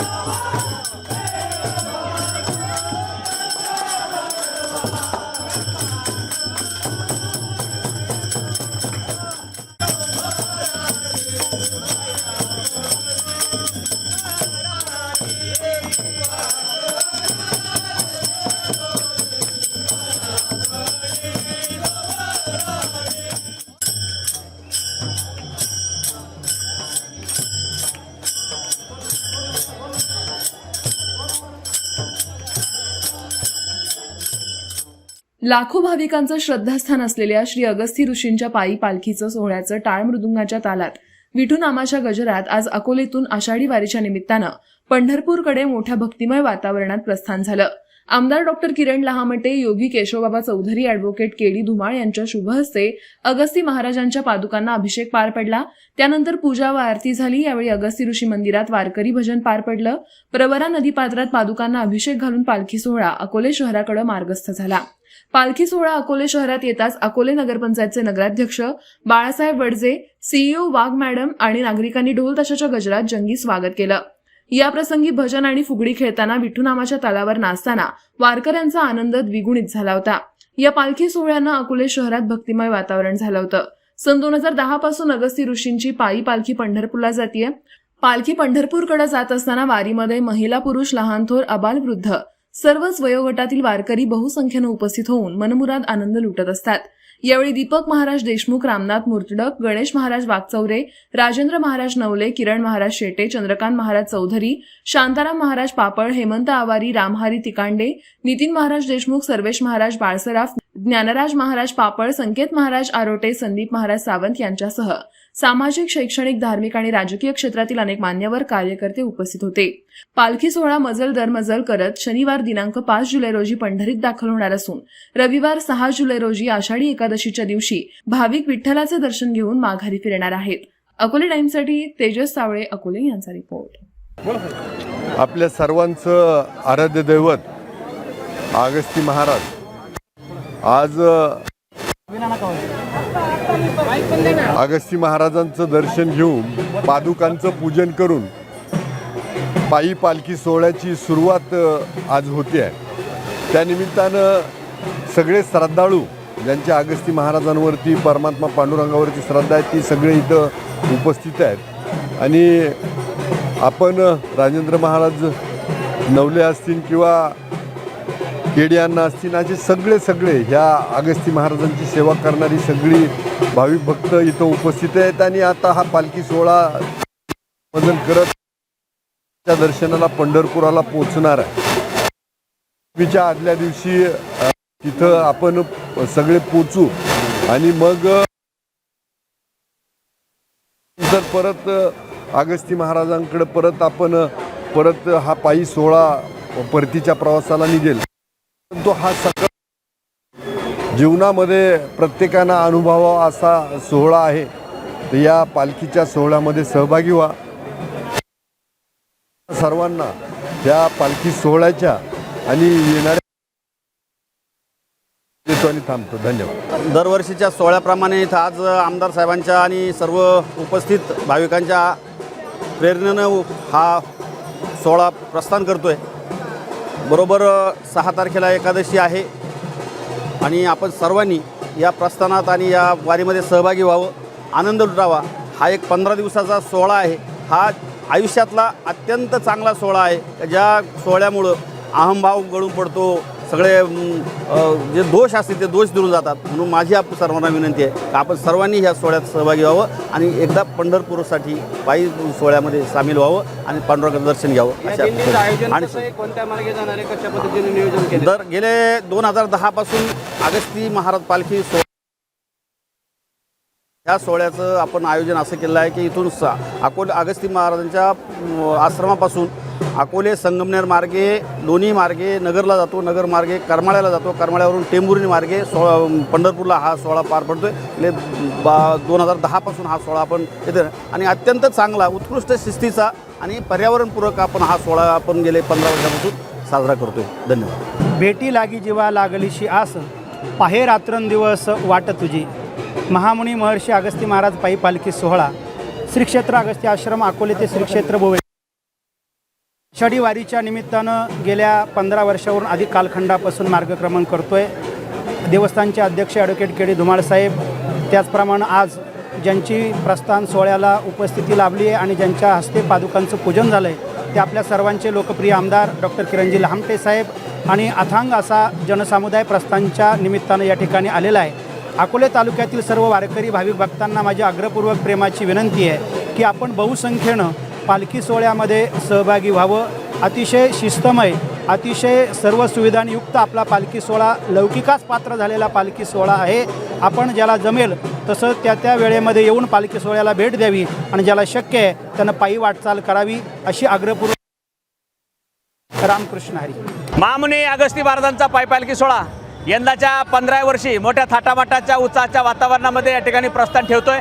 Thank. लाखो भाविकांचं श्रद्धास्थान असलेल्या श्री अगस्ती ऋषींच्या पायी पालखीचं सोहळ्याचं टाळ मृदुंगाच्या तालात. विठूनामाच्या गजरात आज अकोलेतून आषाढी वारीच्या निमित्तानं पंढरपूरकडे मोठ्या भक्तिमय वातावरणात प्रस्थान झालं. आमदार doctor Kiran Lahamte Yogi Keshavbaba Chaudhari advocate KD Dhumal यांच्या शुभ हस्ते अगस्ती महाराजांच्या पादुकांना अभिषेक पार पडला. त्यानंतर पूजा व आरती झाली. यावेळी अगस्ती ऋषी मंदिरात वारकरी भजन पार पडलं. प्रवरा नदीपात्रात पादुकांना अभिषेक घालून पालखी सोहळा अकोले शहराकडे मार्गस्थ झाला. पालखी सोहळा अकोले शहरात येताच अकोले नगरपंचायतचे नगराध्यक्ष बाळासाहेब वडजे सीईओ वाघ मॅडम आणि नागरिकांनी ढोल ताशाच्या गजरात जंगी स्वागत केलं. याप्रसंगी भजन आणि फुगडी खेळताना विठ्ठुनामाच्या तालावर नाचताना वारकऱ्यांचा आनंद द्विगुणित झाला होता. या पालखी सोहळ्यानं अकोले शहरात भक्तिमय वातावरण झालं होतं. सन दोन हजार दहा पासून अगस्ती ऋषींची पायी पालखी पंढरपूरला जातीय. पालखी पंढरपूरकडे जात असताना वारीमध्ये महिला पुरुष लहान थोर अबाल वृद्ध सर्वच वयोगटातील वारकरी बहुसंख्येनं उपस्थित होऊन मनमुराद आनंद लुटत असतात. यावेळी दीपक महाराज देशमुख रामनाथ मुर्तडक गणेश महाराज वागचौरे राजेंद्र महाराज नवले किरण महाराज शेटे चंद्रकांत महाराज चौधरी शांताराम महाराज पापळ हेमंत आवारी रामहारी तिकांडे नितीन महाराज देशमुख सर्वेश महाराज बाळसराफ ज्ञानराज महाराज पापळ संकेत महाराज आरोटे संदीप महाराज सावंत यांच्यासह सामाजिक शैक्षणिक धार्मिक आणि राजकीय क्षेत्रातील अनेक मान्यवर कार्यकर्ते उपस्थित होते. पालखी सोहळा मजल दरमजल करत शनिवार दिनांक पाच जुलै रोजी पंढरीत दाखल होणार असून रविवार सहा जुलै रोजी आषाढी एकादशीच्या दिवशी भाविक विठ्ठलाचे दर्शन घेऊन माघारी फिरणार आहेत. अकोले टाइमसाठी तेजस सावळे अकोले यांचा रिपोर्ट. आपल्या सर्वांचं आराध्य दैवत आगस्ती महाराज. आज अगस्ती महाराजांचं दर्शन घेऊन पादुकांचं पूजन करून पायी पालखी सोहळ्याची सुरुवात आज होते आहे त्यानिमित्तानं सगळे श्रद्धाळू ज्यांच्या अगस्ती महाराजांवरती परमात्मा पांडुरंगावरती श्रद्धा आहे ती सगळे इथं उपस्थित आहेत. आणि आपण राजेंद्र महाराज नवले असतील किंवा केडियांना असतील सगळे सगळे ह्या अगस्ती महाराजांची सेवा करणारी सगळी भाविक भक्त इथं उपस्थित आहेत आणि आता हा पालखी सोहळा वजन करत त्या दर्शनाला पंढरपुराला पोचणार आहे. विच्या आदल्या दिवशी तिथं आपण सगळे पोचू आणि मग जर परत अगस्ती महाराजांकडे परत आपण परत हा पायी सोहळा परतीच्या प्रवासाला निघेल. तो हा सगळं जीवनामध्ये प्रत्येकानं अनुभवावा असा सोहळा आहे. तर या पालखीच्या सोहळ्यामध्ये सहभागी व्हा. सर्वांना या पालखी सोहळ्याच्या आणि येणाऱ्या आणि थांबतो. धन्यवाद. दरवर्षीच्या सोहळ्याप्रमाणे इथं आज आमदार साहेबांच्या आणि सर्व उपस्थित भाविकांच्या प्रेरणेनं हा सोहळा प्रस्थान करतो आहे बरोबर सहा तारखेला एकादशी आहे. आणि आपण सर्वांनी या प्रस्थानात आणि या वारीमध्ये सहभागी व्हावं आनंद लुटावा. हा एक पंधरा दिवसाचा सोहळा आहे. हा आयुष्यातला अत्यंत चांगला सोहळा आहे. ज्या सोहळ्यामुळं अहमभाव गळून पडतो सगळे जे दोष असतील ते दोष दूर जातात. म्हणून माझी आप सर्वांना विनंती आहे की आपण सर्वांनी ह्या सोहळ्यात सहभागी व्हावं आणि एकदा पंढरपूरसाठी पायी सोहळ्यामध्ये सामील व्हावं आणि पांडुरंगाचं दर्शन घ्यावं या अशा आणि कसं आहे? कोणत्या मार्गे जाणार आहे? कशा पद्धतीने नियोजन केलं दर गेले दोन हजार दहापासून अगस्ती महाराज पालखी सोहळा ह्या सोहळ्याचं आपण आयोजन असं केलं आहे की इथून सा अकोले अगस्ती महाराजांच्या आश्रमापासून अकोले संगमनेर मार्गे लोणी मार्गे नगरला जातो नगर मार्गे करमाळ्याला जातो. करमाळ्यावरून टेंभुर्णी मार्गे सोळा पंढरपूरला हा सोहळा पार पडतो आहे बा दोन हजार दहापासून हा सोहळा आपण येते आणि अत्यंत चांगला उत्कृष्ट शिस्तीचा आणि पर्यावरणपूरक आपण हा सोहळा आपण गेले पंधरा वर्षापासून साजरा करतो आहे धन्यवाद. भेटी लागी जीवा लागलीशी आस पाहे रात्रंदिवस वाट तुझी. महामुनी महर्षी अगस्ती महाराज पायी पालखी सोहळा. श्री क्षेत्र अगस्ती आश्रम अकोले ते श्री क्षेत्र आषाढी वारीच्या निमित्तानं गेल्या पंधरा वर्षावरून अधिक कालखंडापासून मार्गक्रमण करतो आहे देवस्थानचे अध्यक्ष ॲडव्होकेट के डी धुमाळसाहेब त्याचप्रमाणे आज ज्यांची प्रस्थान सोहळ्याला उपस्थिती लाभली आहे आणि ज्यांच्या हस्ते पादुकांचं पूजन झालं आहे ते आपल्या सर्वांचे लोकप्रिय आमदार डॉक्टर किरणजी लहामटे साहेब आणि अथांग असा जनसमुदाय प्रस्थानच्या निमित्तानं या ठिकाणी आलेला आहे. अकोले तालुक्यातील सर्व वारकरी भाविक भक्तांना माझी आग्रहपूर्वक प्रेमाची विनंती आहे की आपण बहुसंख्येनं पालखी सोहळ्यामध्ये सहभागी व्हावं. अतिशय शिस्तमय अतिशय सर्व सुविधांयुक्त आपला पालखी सोहळा लौकिकास पात्र झालेला पालखी सोहळा आहे. आपण ज्याला जमेल तसं त्या त्या वेळेमध्ये येऊन पालखी सोहळ्याला भेट द्यावी आणि ज्याला शक्य आहे त्यानं पायी वाटचाल करावी अशी आग्रहपूर्वक रामकृष्ण हरी. मामुनी अगस्ती महाराजांचा पायपालखी सोहळा. यंदाच्या पंधरा वर्षी मोठ्या थाटामाटाच्या उत्साहाच्या वातावरणामध्ये या ठिकाणी प्रस्थान ठेवतोय.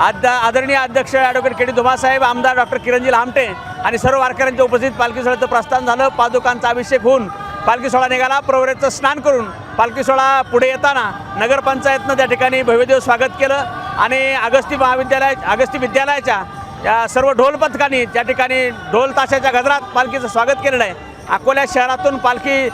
आद आदरणीय अध्यक्ष ॲडव्होकेट के डी धुमासाहेब आमदार डॉक्टर किरणजी लामटे आणि सर्व वारकऱ्यांच्या उपस्थित पालखी सोहळ्याचं प्रस्थान झालं. पादुकांचा अभिषेक होऊन पालखी सोहळा निघाला. प्रवरेचं स्नान करून पालखी सोहळा पुढे येताना नगरपंचायतनं त्या ठिकाणी भव्यदेव स्वागत केलं आणि अगस्ती महाविद्यालय अगस्ती विद्यालयाच्या या सर्व ढोल पथकांनी त्या ठिकाणी ढोल ताशाच्या गजरात पालखीचं स्वागत केलेलं आहे. अकोल्या शहरातून पालखी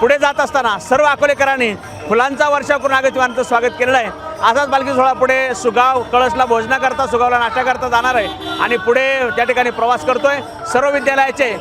पुढे जात असताना सर्व अकोलेकरांनी फुलांचा वर्षाव करून अगस्ती महाराजांचं स्वागत केलेलं आहे. असाच पालखी सोहळा पुढे सुगाव कळसला भोजनाकरता सुगावला नाश्ता करता जाणार आहे. आणि पुढे त्या ठिकाणी प्रवास करतोय. सर्व विद्यालयाचे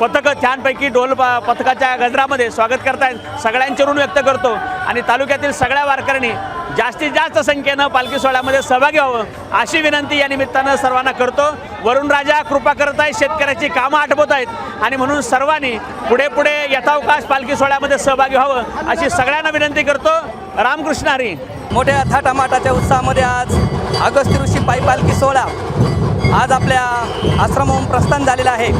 पथकं छानपैकी ढोल प- पथकाच्या गजरामध्ये स्वागत करतायत. सगळ्यांचे ऋण व्यक्त करतो. आणि तालुक्यातील सगळ्या वारकऱ्यांनी जास्तीत जास्त संख्येनं पालखी सोहळ्यामध्ये सहभागी व्हावं अशी विनंती या निमित्तानं सर्वांना करतो. वरुण राजा कृपा करत आहेत शेतकऱ्याची कामं आठवत आहेत आणि म्हणून सर्वांनी पुढे पुढे यथावकाश पालखी सोहळ्यामध्ये सहभागी व्हावं अशी सगळ्यांना विनंती करतो. रामकृष्ण हरी. मोठ्या थाटामाटाच्या उत्साहामध्ये आज अगस्ती ऋषी पायी पालखी सोहळा. आज आपल्या आश्रमहून प्रस्थान झालेला आहे.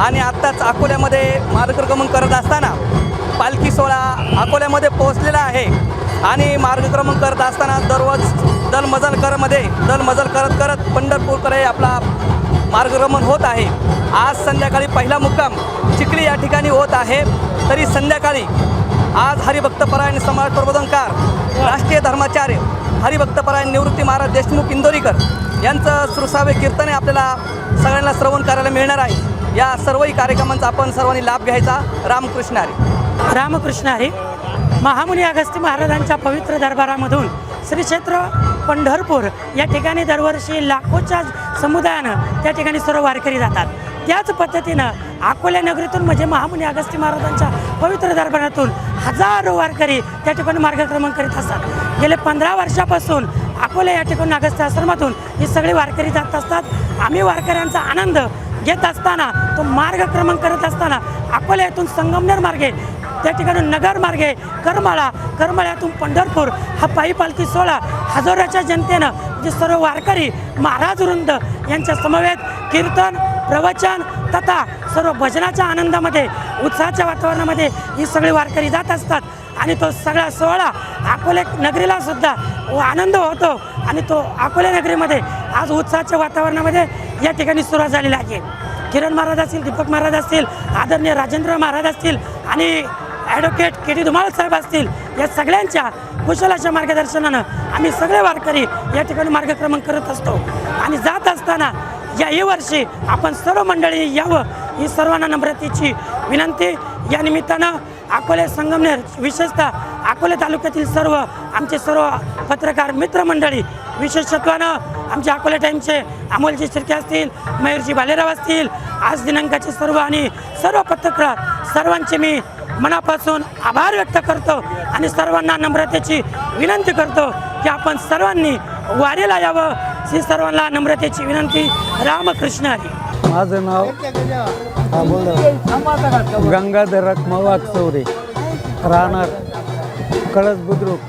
आणि आत्ताच अकोल्यामध्ये मार्गक्रमण करत असताना पालखी सोहळा अकोल्यामध्ये पोहोचलेला आहे. आणि मार्गक्रमण करत असताना दररोज दलमजल करमध्ये दलमजल करत करत पंढरपूरकडे आपला मार्गक्रमण होत आहे. आज संध्याकाळी पहिला मुक्काम चिखली या ठिकाणी होत आहे. तरी संध्याकाळी आज हरिभक्तपरायण समाज प्रबोधनकार राष्ट्रीय धर्माचार्य हरिभक्तपरायण निवृत्ती महाराज देशमुख इंदोरीकर यांचं सुरसावे कीर्तने आपल्याला सगळ्यांना श्रवण करायला मिळणार आहे. या सर्वही कार्यक्रमांचा आपण सर्वांनी लाभ घ्यायचा. रामकृष्ण हरे. रामकृष्ण हरे. महामुनी अगस्ती महाराजांच्या पवित्र दरबारामधून श्री क्षेत्र पंढरपूर या ठिकाणी दरवर्षी लाखोच्या समुदायानं त्या ठिकाणी सर्व वारकरी जातात. त्याच पद्धतीनं अकोल्या नगरीतून म्हणजे महामुनी अगस्ती महाराजांच्या पवित्र दरबारातून हजारो वारकरी त्या ठिकाणी मार्गक्रमण करीत असतात. गेले पंधरा वर्षापासून अकोला या ठिकाणी नागस्थ आश्रमातून ही सगळी वारकरी जात असतात. आम्ही वारकऱ्यांचा आनंद घेत असताना तो मार्गक्रमण करत असताना अकोला येथून संगमनेर मार्गे त्या ठिकाणी नगर मार्गे करमाळा करमाळ्यातून पंढरपूर हा पायी पालखी सोहळा हजारोच्या जनतेनं जे सर्व वारकरी महाराज वृंद यांच्या समवेत कीर्तन प्रवचन तथा सर्व भजनाच्या आनंदामध्ये उत्साहाच्या वातावरणामध्ये ही सगळी वारकरी जात असतात. आणि तो सगळा सोहळा अकोले नगरीला सुद्धा आनंद होतो. आणि तो अकोले नगरीमध्ये आज उत्साहाच्या वातावरणामध्ये या ठिकाणी सुरुवात झालेली आहे. किरण महाराज असतील दीपक महाराज असतील आदरणीय राजेंद्र महाराज असतील आणि advocate K T Dhumal saheb असतील या सगळ्यांच्या कुशलाच्या मार्गदर्शनानं आम्ही सगळे वारकरी या ठिकाणी मार्गक्रमण करत असतो. आणि जात असताना या वर्षी आपण सर्व मंडळी यावं ही सर्वांना नम्रतेची विनंती. या निमित्तानं अकोले संगमनेर विशेषतः अकोले तालुक्यातील सर्व आमचे सर्व पत्रकार मित्रमंडळी विशेषत्वानं आमचे अकोले टाईमचे अमोलजी शिर्के असतील मयूरजी भालेराव असतील आज दिनांकाचे सर्व आणि सर्व पत्रकार सर्वांचे मी मनापासून आभार व्यक्त करतो आणि सर्वांना नम्रतेची विनंती करतो की आपण सर्वांनी वारीला यावं. ही सर्वांना नम्रतेची विनंती. रामकृष्ण हरी. माझं नाव हा बोल गंगाधर रखमा वागचौरे राहणार कळस बुद्रुक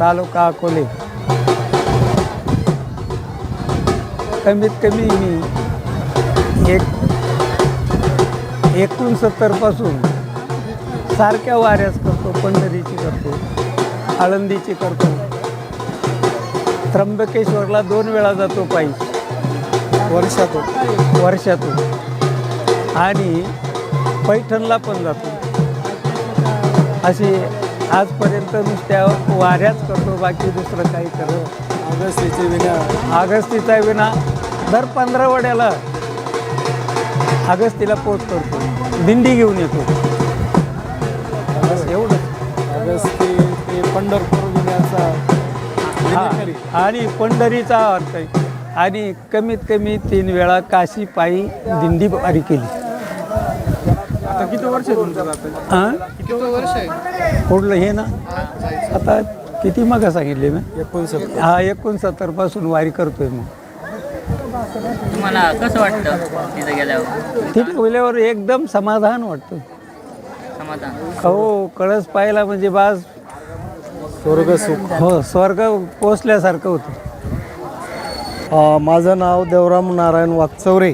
तालुका अकोले. कमीत कमी मी एक एकोणसत्तरपासून सारख्या वाऱ्याच करतो पंढरीची करतो आळंदीची करतो. त्र्यंबकेश्वरला दोन वेळा जातो पायी. वर्षातून. वर्षातून. आणि पैठणला पण जातो. अशी आजपर्यंत नुसत्या वाऱ्याच करतो बाकी दुसरं काही करत आगस्तीचे विना. आगस्तीचा विना दर पंधरा वड्याला अगस्तीला पोच करतो. दिंडी घेऊन येतो. बस एवढं अगस्ती ते पंढरपूर विण्याचा हा. आणि पंढरीचा अर्थ आहे. आणि कमीत कमी तीन वेळा काशी पायी दिंडी वारी केली. आता किती वर्ष आहे तुमचं आता हां किती वर्ष आहे? कुठलं हे ना आता किती मग सांगितले मी? एकोणसत्तर. हा एकोणसत्तरपासून वारी करतोय मग तुम्हाला कसं वाटतं तिथं गेल्यावर? तिथे एकदम समाधान वाटतं. समाधान. हो कळस पाहिला म्हणजे बाज स्वर्ग सुख. हो स्वर्ग पोचल्यासारखं होतं. माझं नाव देवराम नारायण वाकचौरे.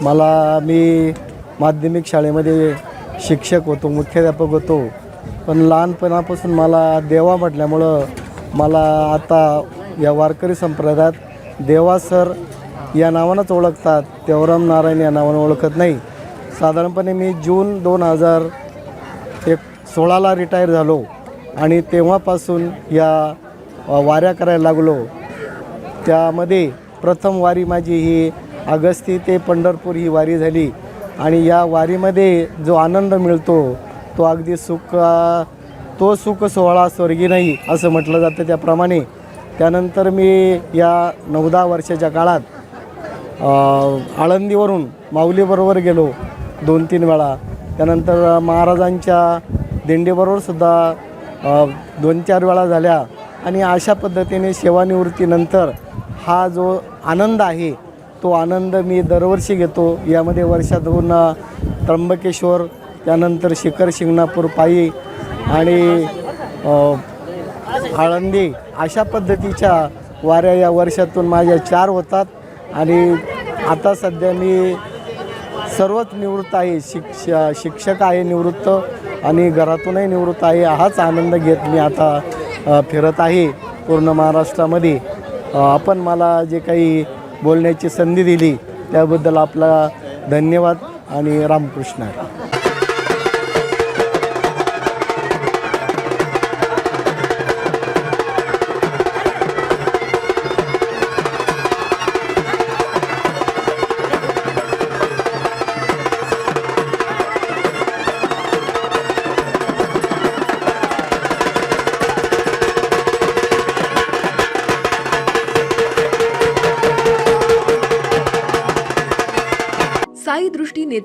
मला मी माध्यमिक शाळेमध्ये शिक्षक होतो मुख्याध्यापक होतो. पण लहानपणापासून मला देवा म्हटल्यामुळं मला आता या वारकरी संप्रदायात देवा सर या नावानंच ओळखतात. देवराम नारायण या नावानं ओळखत नाही. साधारणपणे मी जून दोन हजार एक सोळाला रिटायर झालो आणि तेव्हापासून या वाऱ्या करायला लागलो. त्यामध्ये प्रथम वारी माझी ही अगस्ती ते पंढरपूर ही वारी झाली. आणि या वारीमध्ये जो आनंद मिळतो तो अगदी सुख तो सुख सोहळा स्वर्गी नाही असं म्हटलं जातं त्याप्रमाणे. त्यानंतर मी या नऊ दहा वर्षाच्या काळात आळंदीवरून माऊलीबरोबर गेलो दोन तीन वेळा. त्यानंतर महाराजांच्या दिंडीबरोबर सुद्धा दोन चार वेळा झाल्या. आणि अशा पद्धतीने सेवानिवृत्तीनंतर हा जो आनंद आहे तो आनंद मी दरवर्षी घेतो. यामध्ये वर्षातून त्र्यंबकेश्वर त्यानंतर शिखर शिंगणापूर पायी आणि आळंदी अशा पद्धतीच्या वाऱ्या या वर्षातून माझ्या चार होतात. आणि आता सध्या मी सर्वच निवृत्त आहे. शिक्ष शिक्षक आहे निवृत्त आणि घरातूनही निवृत्त आहे. हाच आनंद घेत मी आता फिरत आहे पूर्ण महाराष्ट्रामध्ये. आपण मला जे काही बोलण्याची संधी दिली त्याबद्दल आपला धन्यवाद आणि रामकृष्ण.